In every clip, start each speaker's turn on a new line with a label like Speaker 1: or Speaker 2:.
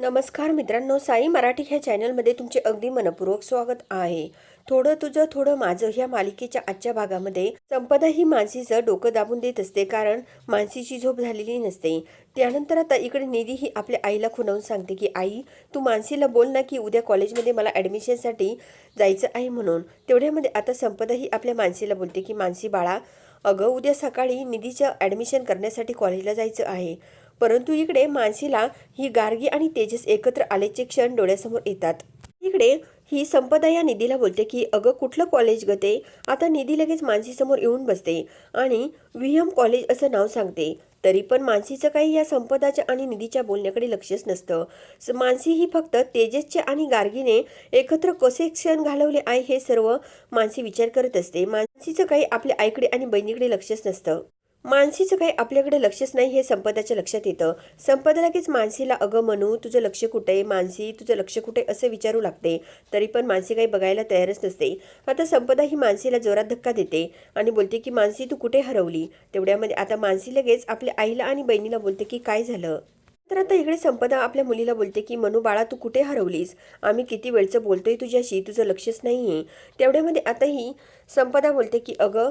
Speaker 1: नमस्कार मित्रांनो साई मराठी ह्या चॅनलमध्ये तुमचे अगदी मनपूर्वक स्वागत आहे. थोडं तुझं थोडं माझं ह्या मालिकेच्या आजच्या भागामध्ये संपदा ही मानसीचं डोकं दाबून देत असते कारण मानसीची झोप झालेली नसते. त्यानंतर आता इकडे निधी ही आपल्या आईला खुणावून सांगते की आई तू मानसीला बोल ना की उद्या कॉलेजमध्ये मला ॲडमिशनसाठी जायचं आहे म्हणून. तेवढ्यामध्ये आता संपदा ही आपल्या मानसीला बोलते की मानसी बाळा अगं उद्या सकाळी निधीचं ॲडमिशन करण्यासाठी कॉलेजला जायचं आहे. परंतु इकडे मानसीला ही गार्गी आणि तेजस एकत्र आल्याचे क्षण डोळ्यासमोर येतात. इकडे ही संपदा या निधीला बोलते की अगं कुठलं कॉलेज गते आता निधी लगेच मानसीसमोर येऊन बसते आणि व्ही एम कॉलेज असं नाव सांगते. तरी पण मानसीचं काही या संपदाच्या आणि निधीच्या बोलण्याकडे लक्षच नसतं. मानसी ही फक्त तेजसच्या आणि गार्गीने एकत्र कसे क्षण घालवले आहे हे सर्व मानसी विचार करत असते. मानसीचं काही आपल्या आईकडे आणि बहिणीकडे लक्षच नसतं. मानसीचं काही आपल्याकडे लक्षच नाही हे संपदाच्या लक्षात येतं. संपदा लगेच मानसीला अगं म्हणू तुझं लक्ष कुठे? आहे मानसी तुझं लक्ष कुठे? असं विचारू लागते. तरी पण मानसी काही बघायला तयारच नसते. आता संपदा ही मानसीला जोरात धक्का देते आणि बोलते की मानसी तू कुठे हरवली? तेवढ्यामध्ये आता मानसी लगेच आपल्या आईला आणि बहिणीला बोलते की काय झालं? तर आता इकडे संपदा आपल्या मुलीला बोलते की मनू बाळा तू कुठे हरवलीस? आम्ही किती वेळचं बोलतोय तुझ्याशी? तुझं लक्षच नाही आहे तेवढ्यामध्ये आताही संपदा बोलते की अगं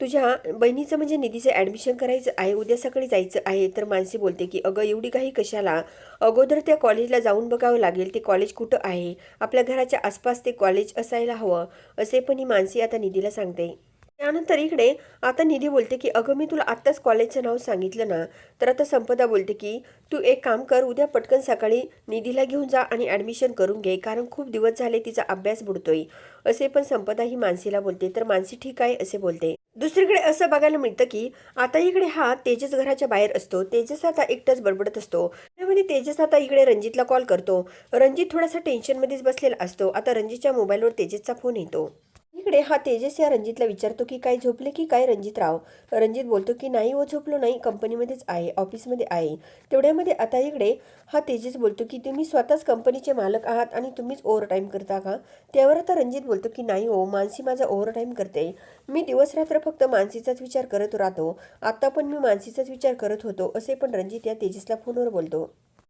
Speaker 1: तुझ्या बहिणीचं म्हणजे निधीचं ॲडमिशन करायचं आहे उद्या सकाळी जायचं आहे तर मानसी बोलते की अगं एवढी काही कशाला? अगोदर त्या कॉलेजला जाऊन बघावं लागेल ते कॉलेज कुठं आहे? आपल्या घराच्या आसपास ते कॉलेज असायला हवं. असे पण ही मानसी आता निधीला सांगते. त्यानंतर इकडे आता निधी बोलते की अगं मी तुला आत्ताच कॉलेजचं नाव सांगितलं ना तर आता संपदा बोलते की तू एक काम कर उद्या पटकन सकाळी निधीला घेऊन जा आणि ॲडमिशन करून घे कारण खूप दिवस झाले तिचा अभ्यास बुडतोय. असे पण संपदा ही मानसीला बोलते तर मानसी ठीक आहे असे बोलते. दुसरीकडे असं बघायला मिळतं की आता इकडे हा तेजस घराच्या बाहेर असतो तेजस आता एकटाच बडबडत असतो. त्यामध्ये तेजस आता इकडे रणजितला कॉल करतो. रणजित थोडासा टेन्शनमध्येच बसलेला असतो. आता रणजितच्या मोबाईलवर तेजसचा फोन येतो. इकडे हा तेजस या रणजितला विचारतो की काय झोपले की काय रणजित राव रणजित बोलतो की नाही हो झोपलो नाही. कंपनीमध्येच आहे ऑफिसमध्ये आहे. तेवढ्यामध्ये आता इकडे हा तेजस बोलतो की तुम्ही स्वतःच कंपनीचे मालक आहात आणि तुम्हीच ओव्हर टाईम करता का? त्यावर आता रणजित बोलतो की नाही हो मानसी माझा ओव्हर टाईम करते. मी दिवस रात्र फक्त मानसीचाच विचार करत राहतो. आत्ता पण मी मानसीचाच विचार करत होतो असे पण रणजित या तेजसला फोनवर बोलतो.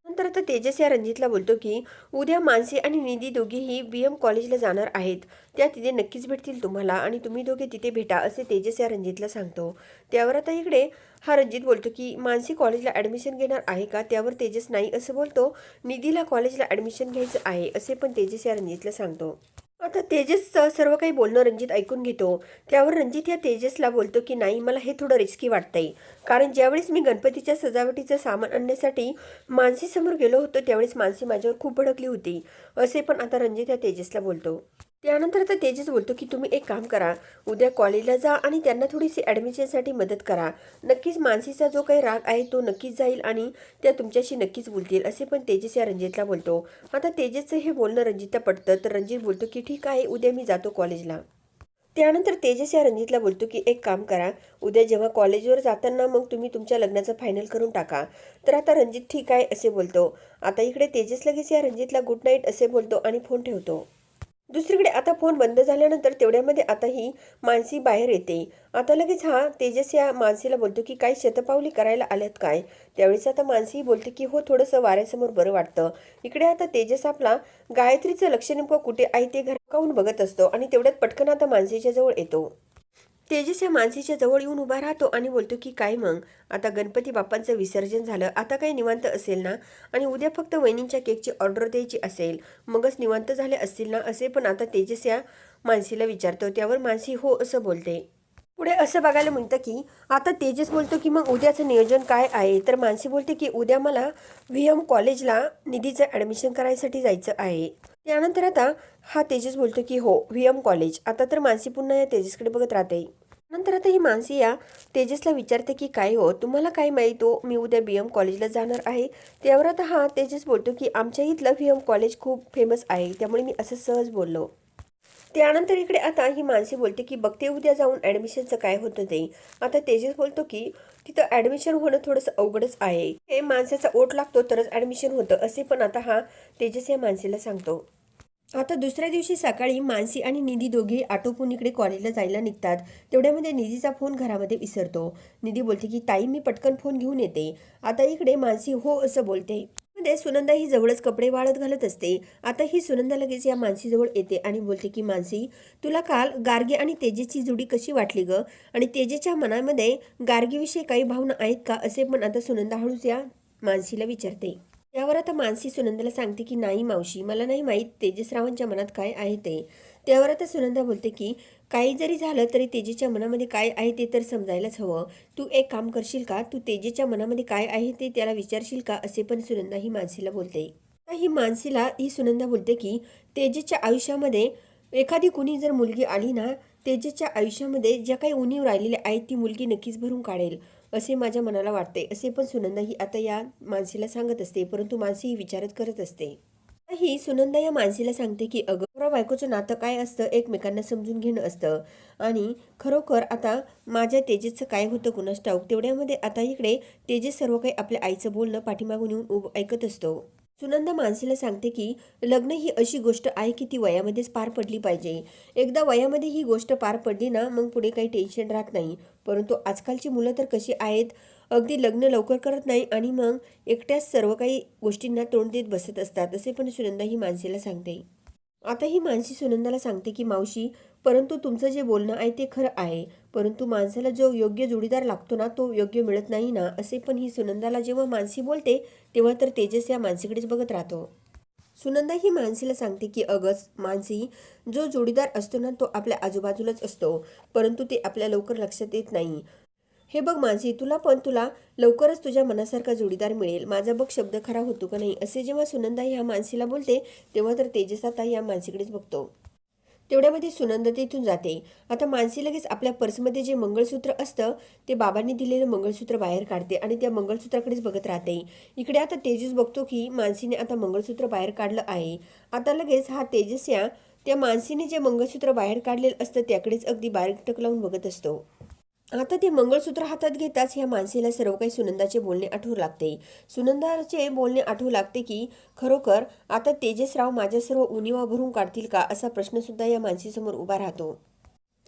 Speaker 1: नंतर आता तेजस या रणजितला बोलतो की उद्या मानसी आणि निधी दोघेही बी एम कॉलेजला जाणार आहेत. त्या तिथे नक्कीच भेटतील तुम्हाला आणि तुम्ही दोघे तिथे भेटा असे तेजस या रणजितला सांगतो. त्यावर आता इकडे हा रणजित बोलतो की मानसी कॉलेजला ॲडमिशन घेणार आहे का? त्यावर तेजस नाही असं बोलतो. निधीला कॉलेजला ॲडमिशन घ्यायचं आहे असे पण तेजस या रणजितला सांगतो. आता तेजसचं सर्व काही बोलणं रंजित ऐकून घेतो. त्यावर रणजित या तेजसला बोलतो की नाही मला हे थोडं रिस्की वाटतंय. कारण ज्यावेळेस मी गणपतीच्या सजावटीचं सामान आणण्यासाठी मानसीसमोर गेलो होतो त्यावेळेस मानसी माझ्यावर खूप भडकली होती. असे पण आता रणजित या तेजसला बोलतो. त्यानंतर आता तेजस बोलतो की तुम्ही एक काम करा. उद्या कॉलेजला जा आणि त्यांना थोडीशी ॲडमिशनसाठी मदत करा. नक्कीच मानसीचा जो काही राग आहे तो नक्कीच जाईल आणि त्या तुमच्याशी नक्कीच बोलतील असे पण तेजस या रणजितला बोलतो. आता तेजसचं हे बोलणं रणजितला पटतं तर रणजित बोलतो की ठीक आहे उद्या मी जातो कॉलेजला त्यानंतर तेजस या रणजितला बोलतो की एक काम करा. उद्या जेव्हा कॉलेजवर जाताना मग तुम्ही तुमच्या लग्नाचं फायनल करून टाका. तर आता रणजित ठीक आहे असे बोलतो. आता इकडे तेजस लगेच या रणजितला गुड नाईट असे बोलतो आणि फोन ठेवतो. दुसरीकडे आता फोन बंद झाल्यानंतर तेवढ्यामध्ये आता ही मानसी बाहेर येते. आता लगेच हा तेजस या मानसीला बोलतो की काही शतपावली करायला आल्यात काय? त्यावेळेस आता मानसी बोलते की हो थोडंसं वाऱ्यासमोर बरं वाटतं. इकडे आता तेजस आपला गायत्रीचं लक्ष नेमकं कुठे आहे ते घरकावून बघत असतो आणि तेवढ्यात पटकन आता मानसीच्या जवळ येतो. तेजस या मानसीच्या जवळ येऊन उभा राहतो आणि बोलतो की काय मग? आता गणपती बाप्पांचं विसर्जन झालं. आता काही निवांत असेल ना? आणि उद्या फक्त वहिनींच्या केकची ऑर्डर द्यायची असेल. मगच निवांत झाले असतील ना? असे पण आता तेजस या मानसीला विचारतो. त्यावर मानसी हो असं बोलते. पुढे असं बघायला मिळतं की आता तेजस बोलतो की मग उद्याचं नियोजन काय आहे? तर मानसी बोलते की उद्या मला व्ही एम कॉलेजला निधीचं ॲडमिशन करायसाठी जायचं आहे. त्यानंतर आता हा तेजस बोलतो की हो व्ही एम कॉलेज. आता तर मानसी पुन्हा या तेजसकडे बघत राहते. नंतर आता ही मानसी या तेजसला विचारते की काय हो? तुम्हाला काय माहीत हो? मी उद्या बी एम कॉलेजला जाणार आहे. त्यावर आता हा तेजस बोलतो की आमच्या इथलं बी एम कॉलेज खूप फेमस आहे. त्यामुळे मी असं सहज बोललो. त्यानंतर इकडे आता ही मानसी बोलते की बघते उद्या जाऊन ॲडमिशनचं काय होतं ते. आता तेजस बोलतो की तिथं ॲडमिशन होणं थोडंसं अवघडच आहे. हे माणसाचा ओट लागतो तरच ॲडमिशन होतं असे पण आता हा तेजस या मानसीला सांगतो. आता दुसऱ्या दिवशी सकाळी मानसी आणि निधी दोघे आटोपून इकडे कॉलेजला जायला निघतात. तेवढ्यामध्ये निधीचा फोन घरामध्ये विसरतो. निधी बोलते की ताई मी पटकन फोन घेऊन येते. आता इकडे मानसी हो असं बोलते. मध्ये सुनंदा ही जवळच कपडे वाळत घालत असते. आता ही सुनंदा लगेच या मानसीजवळ येते आणि बोलते की मानसी तुला काल गार्गे आणि तेजेची जोडी कशी वाटली ग? आणि तेजेच्या मनामध्ये गार्गेविषयी काही भावना आहेत का? असे पण आता सुनंदा हळूच या मानसीला विचारते. त्यावर आता मानसी सुनंदाला सांगते की नाही मावशी मला नाही माहीत तेजसरावांच्या मनात काय आहे ते. त्यावर आता सुनंदा बोलते की काही जरी झालं तरी तेजेच्या मनामध्ये काय आहे ते तर समजायलाच हवं. तू एक काम करशील का? तू तेजेच्या मनामध्ये काय आहे ते त्याला विचारशील का? असे पण सुनंदा ही मानसीला बोलते. ही मानसीला ही सुनंदा बोलते की तेजेच्या आयुष्यामध्ये एखादी कुणी जर मुलगी आली ना तेजेच्या आयुष्यामध्ये ज्या काही उणीव राहिलेल्या आहेत ती मुलगी नक्कीच भरून काढेल असे माझ्या मनाला वाटते. असे पण सुनंदा ही आता या मानसीला सांगत असते परंतु मानसी ही विचारत करत असते. ही सुनंदा या मानसीला सांगते की अगं नवरा बायकोचं नातं काय असतं एकमेकांना समजून घेणं असतं. आणि खरोखर आता माझ्या तेजेसचं काय होतं कुणास ठाऊक तेवढ्यामध्ये आता इकडे तेजेस सर्व काही आपल्या आईचं बोलणं पाठीमागून येऊन उभं ऐकत असतो. सुनंदा मानसीला सांगते की लग्न ही अशी गोष्ट आहे की ती वयामध्येच पार पडली पाहिजे. एकदा वयामध्ये ही गोष्ट पार पडली ना मग पुढे काही टेन्शन राहत नाही. परंतु आजकालची मुलं तर कशी आहेत? अगदी लग्न लवकर करत नाही आणि मग एकट्याच सर्व काही गोष्टींना तोंड देत बसत असतात असे पण सुनंदा ही मानसीला सांगते. आता ही मानसी सुनंदाला सांगते की मावशी परंतु तुमचं जे बोलणं आहे ते खरं आहे. परंतु माणसाला जो योग्य जोडीदार लागतो ना तो योग्य मिळत नाही ना असे पण ही सुनंदाला जेव्हा मानसी बोलते तेव्हा तर तेजस या मानसीकडेच बघत राहतो. सुनंदा ही मानसीला सांगते की अगस मानसी जो जोडीदार असतो ना तो आपल्या आजूबाजूलाच असतो परंतु ते आपल्या लवकर लक्षात येत नाही. हे बघ मानसी तुला पण तुला लवकरच तुझ्या मनासारखा जोडीदार मिळेल. माझा बघ शब्द खरा होतो का नाही? असे जेव्हा सुनंदा ह्या मानसीला बोलते तेव्हा तर तेजस आता या मानसीकडेच बघतो. तेवढ्यामध्ये सुनंदा तिथून जाते. आता मानसी लगेच आपल्या पर्समध्ये जे मंगळसूत्र असतं ते बाबांनी दिलेलं मंगळसूत्र बाहेर काढते आणि त्या मंगळसूत्राकडेच बघत राहते. इकडे आता तेजस बघतो की मानसीने आता मंगळसूत्र बाहेर काढलं आहे. आता लगेच हा तेजस या त्या मानसीने जे मंगळसूत्र बाहेर काढलेलं असतं त्याकडेच अगदी बारीक टक लावून बघत असतो. आता ते मंगळसूत्र हातात घेताच ह्या माणसेला सर्व काही सुनंदाचे बोलणे आठवू लागते. सुनंदाचे बोलणे आठवू लागते की खरोखर आता तेजसराव माझ्या सर्व उणिवा भरून काढतील का असा प्रश्न सुद्धा या मानसीसमोर उभा राहतो.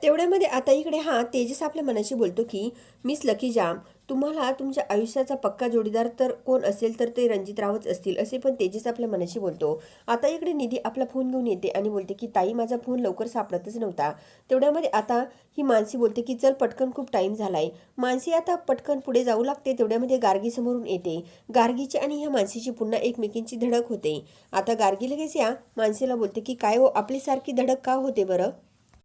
Speaker 1: तेवढ्यामध्ये आता इकडे हा तेजस आपल्या मनाशी बोलतो की मिस लकी जाम तुम्हाला तुमच्या आयुष्याचा पक्का जोडीदार तर कोण असेल तर ते रणजित रावच असतील असे पण तेजस आपल्या मनाशी बोलतो. आता इकडे निधी आपला फोन घेऊन येते आणि बोलते की ताई माझा फोन लवकर सापडतच नव्हता. तेवढ्यामध्ये आता ही मानसी बोलते की चल पटकन खूप टाईम झालाय. मानसी आता पटकन पुढे जाऊ लागते तेवढ्यामध्ये गार्गी समोरून येते. गार्गीची आणि ह्या मानसीची पुन्हा एकमेकींची धडक होते. आता गार्गी लगेच या मानसीला बोलते की काय हो आपली सारखी धडक का होते बरं?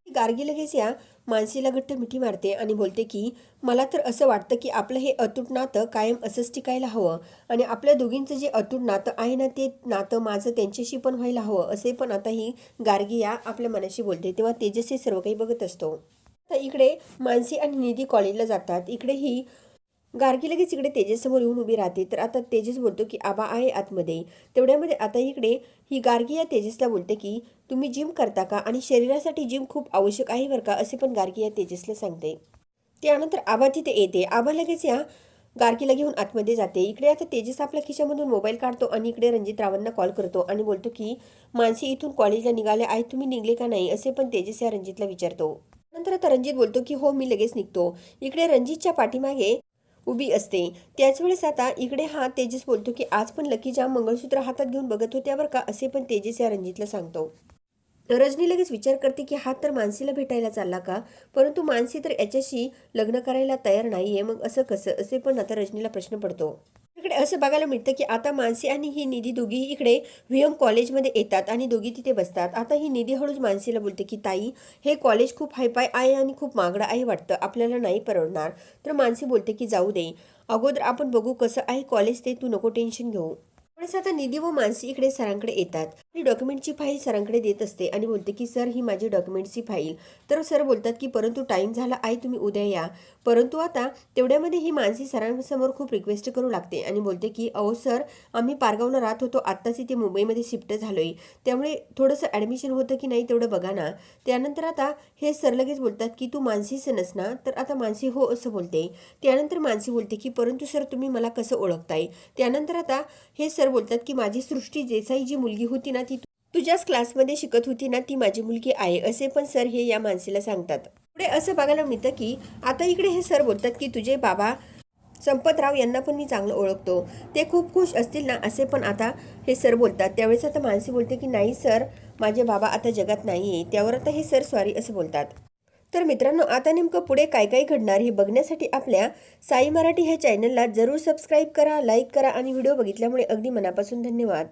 Speaker 1: गार्गी लगेच या मानसीला घट्ट मिठी मारते आणि बोलते की मला तर असं वाटतं की आपलं हे अतूट नातं कायम असंच टिकायला हवं आणि आपल्या दोघींचं जे अतूट नातं आहे ना ते नातं माझं त्यांच्याशी पण व्हायला हवं असे पण आता ही गार्गी या आपल्या मनाशी बोलते तेव्हा तेजस्वी सर्व काही बघत असतो. तर इकडे मानसी आणि निधी कॉलेजला जातात. इकडे ही गार्गी लगेच इकडे तेजससमोर येऊन उभी राहते. तर आता तेजस बोलतो की आबा आहे आतमध्ये. तेवढ्यामध्ये आता इकडे ही गार्गी या तेजसला बोलते की तुम्ही जिम करता का? आणि शरीरासाठी जिम खूप आवश्यक आहे बरं का? असे पण गार्गी या तेजसला सांगते. त्यानंतर आबा तिथे येते. आबा लगेच या गार्गीला घेऊन आतमध्ये जाते. इकडे आता तेजस आपल्या खिशामधून मोबाईल काढतो आणि इकडे रणजित रावांना कॉल करतो आणि बोलतो की मानसी इथून कॉलेजला निघाले आहेत. तुम्ही निघले का नाही? असे पण तेजस या रणजितला विचारतो. नंतर आता रणजित बोलतो की हो मी लगेच निघतो. इकडे रणजितच्या पाठीमागे उभी असते. त्याच वेळेस आता इकडे हा तेजस बोलतो की आज पण लकी जाम मंगळसूत्र हातात घेऊन बघत होत्या बरं का? असे पण तेजस या रणजितला सांगतो. रजनी लगेच विचार करते की हा तर मानसीला भेटायला चालला का? परंतु मानसी तर याच्याशी लग्न करायला तयार नाही आहे मग असं कसं? असे पण आता रजनीला प्रश्न पडतो. इकडे असं बघायला मिळतं की आता मानसी आणि ही निधी दोघीही इकडे व्हीएम कॉलेजमध्ये येतात आणि दोघी तिथे बसतात. आता ही निधी हळूच मानसीला बोलते की ताई हे कॉलेज खूप हायपाय आहे आणि खूप मागडं आहे वाटतं. आपल्याला नाही परवडणार. तर मानसी बोलते की जाऊ दे. अगोदर आपण बघू कसं आहे कॉलेज ते. तू नको टेन्शन घेऊ. त्यावेळेस आता निधी व मानसी इकडे सरांकडे येतात. आणि डॉक्युमेंटची फाईल सरांकडे देत असते आणि बोलते की सर ही माझी डॉक्युमेंटची फाईल. तर सर बोलतात की परंतु टाईम झाला आहे तुम्ही उद्या या. परंतु आता तेवढ्यामध्ये ही मानसी सरांसमोर खूप रिक्वेस्ट करू लागते आणि बोलते की अहो सर आम्ही पारगावला राहत होतो. आत्ताच इथे मुंबईमध्ये शिफ्ट झालोय. त्यामुळे थोडंसं ॲडमिशन होतं की नाही तेवढं बघा ना. त्यानंतर आता हे सर लगेच बोलतात की तू मानसीच नस ना. तर आता मानसी हो असं बोलते. त्यानंतर मानसी बोलते की परंतु सर तुम्ही मला कसं ओळखताय? त्यानंतर आता हे सर सर बोलतात की माझी सृष्टी देसाई जी मुलगी होती ना ती तुझ्याच क्लासमध्ये शिकत होती ना ती माझी मुलगी आहे असे पण सर हे या माणसीला सांगतात. पुढे असं बघायला मिळतं की आता इकडे हे सर बोलतात की तुझे बाबा संपतराव यांना पण मी चांगलं ओळखतो. ते खूप खुश असतील ना असे पण आता हे सर बोलतात. त्यावेळेस आता मानसी बोलते की नाही सर माझे बाबा आता जगात नाही आहे त्यावर आता हे सर सॉरी असं बोलतात. तर मित्रांनो आता नेमकं पुढे काय काय घडणार हे बघण्यासाठी आपल्या साई मराठी ह्या चॅनलला जरूर सबस्क्राईब करा लाईक करा आणि व्हिडिओ बघितल्यामुळे अगदी मनापासून धन्यवाद.